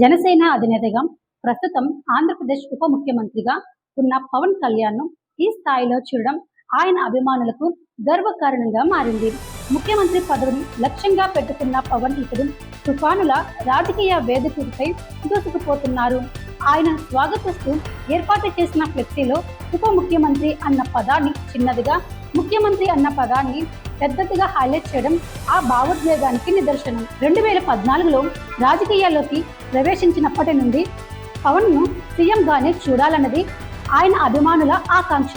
జనసేన అధినేతగా ప్రస్తుతం ఆంధ్రప్రదేశ్ ఉప ముఖ్యమంత్రిగా ఉన్న పవన్ కళ్యాణ్ను ఈ స్థాయిలో చూడడం ఆయన అభిమానులకు గర్వకారణంగా మారింది. ముఖ్యమంత్రి పదవిని లక్ష్యంగా పెట్టుకున్న పవన్ ఇప్పుడు తుఫానుల రాజకీయ వేదికపై దూసుకుపోతున్నారు. ఆయన స్వాగతిస్తూ ఏర్పాటు చేసిన ఫ్లెక్సీలో ఉప ముఖ్యమంత్రి అన్న పదాన్ని చిన్నదిగా ముఖ్యమంత్రి అన్న పదాన్ని పెద్దదిగా హైలైట్ చేయడం ఆ భావోద్వేగానికి నిదర్శనం. రెండు వేల పద్నాలుగులో రాజకీయాల్లోకి ప్రవేశించినప్పటి నుండి పవన్ను సీఎంగానే చూడాలన్నది ఆయన అభిమానుల ఆకాంక్ష.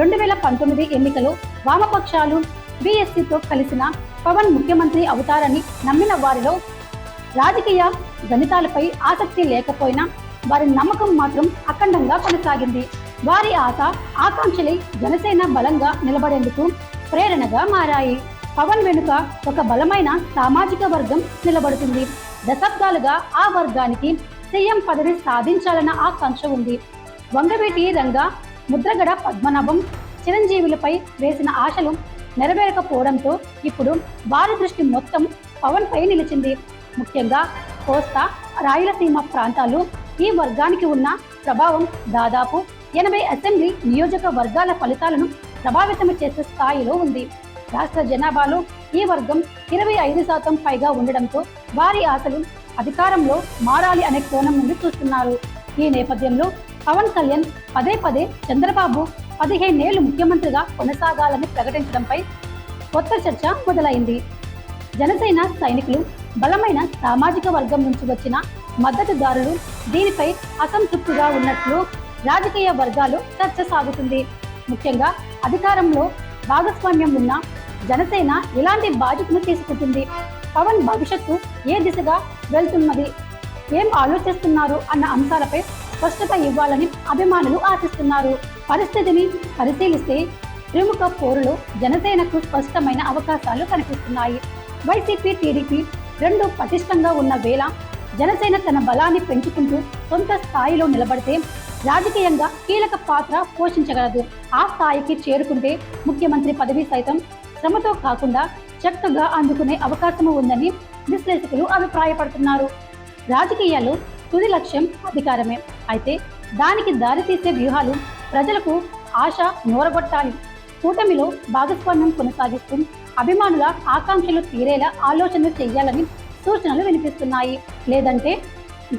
రెండు వేల పంతొమ్మిది ఎన్నికలో వామపక్షాలు బీఎస్సీతో కలిసిన పవన్ ముఖ్యమంత్రి అవుతారని నమ్మిన వారిలో రాజకీయ గణితాలపై ఆసక్తి లేకపోయినా వారి నమ్మకం మాత్రం అఖండంగా కొనసాగింది. వారి ఆశ ఆకాంక్షలే జనసేన బలంగా నిలబడేందుకు ప్రేరణగా మారాయి. పవన్ వెనుక ఒక బలమైన సామాజిక వర్గం నిలబడుతుంది. దశాబ్దాలుగా ఆ వర్గానికి సీఎం పదవి సాధించాలన్న ఆకాంక్ష ఉంది. వంగవీటి రంగ ముద్రగడ పద్మనాభం చిరంజీవులపై వేసిన ఆశలు నెరవేరకపోవడంతో ఇప్పుడు వారి దృష్టి మొత్తం పవన్ పై నిలిచింది. ముఖ్యంగా కోస్తా రాయలసీమ ప్రాంతాలు ఈ వర్గానికి ఉన్న ప్రభావం దాదాపు ఎనభై అసెంబ్లీ నియోజకవర్గాల ఫలితాలను ప్రభావితం చేసే స్థాయిలో ఉంది. రాష్ట్ర జనాభాలో ఈ వర్గం ఇరవై ఐదు శాతం పైగా ఉండడంతో వారి ఆశలు అధికారంలో మారాలి అనే కోణం నుండి చూస్తున్నారు. ఈ నేపథ్యంలో పవన్ కళ్యాణ్ పదే పదే చంద్రబాబు పదిహేనేళ్ళు ముఖ్యమంత్రిగా కొనసాగాలని ప్రకటించడంపై కొత్త చర్చ మొదలైంది. జనసేన సైనికులు బలమైన సామాజిక వర్గం నుంచి వచ్చిన మద్దతుదారులు దీనిపై అసంతృప్తిగా ఉన్నట్లు రాజకీయ వర్గాలు చర్చ సాగుతుంది ముఖ్యంగా అధికారంలో భాగస్వామ్యం ఉన్న జనసేన ఎలాంటి బాధ్యతను తీసుకుంటుంది? పవన్ భవిష్యత్తు ఏ దిశగా వెళ్తున్నది? ఏం ఆలోచిస్తున్నారు అన్న అంశాలపై స్పష్టత ఇవ్వాలని అభిమానులు ఆశిస్తున్నారు. పరిస్థితిని పరిశీలిస్తే త్రిముఖ పోరులో జనసేనకు స్పష్టమైన అవకాశాలు కనిపిస్తున్నాయి. వైసీపీ టీడీపీ రెండు పటిష్టంగా ఉన్న వేళ జనసేన తన బలాన్ని పెంచుకుంటూ సొంత స్థాయిలో నిలబడితే రాజకీయంగా కీలక పాత్ర పోషించగలదు. ఆ స్థాయికి చేరుకుంటే ముఖ్యమంత్రి పదవి సైతం శ్రమతో కాకుండా చక్కగా అందుకునే అవకాశము ఉందని విశ్లేషకులు అభిప్రాయపడుతున్నారు. రాజకీయాలు తుది లక్ష్యం అధికారమే. అయితే దానికి దారితీసే వ్యూహాలు ప్రజలకు ఆశ నూరగొట్టాలి. కూటమిలో భాగస్వామ్యం కొనసాగిస్తూ అభిమానుల ఆకాంక్షలు తీరేలా ఆలోచనలు చేయాలని సూచనలు వినిపిస్తున్నాయి. లేదంటే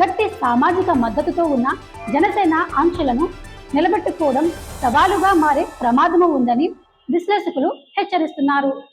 గట్టి సామాజిక మద్దతుతో ఉన్న జనసేన ఆంక్షలను నిలబెట్టుకోవడం సవాలుగా మారే ప్రమాదము ఉందని విశ్లేషకులు హెచ్చరిస్తున్నారు.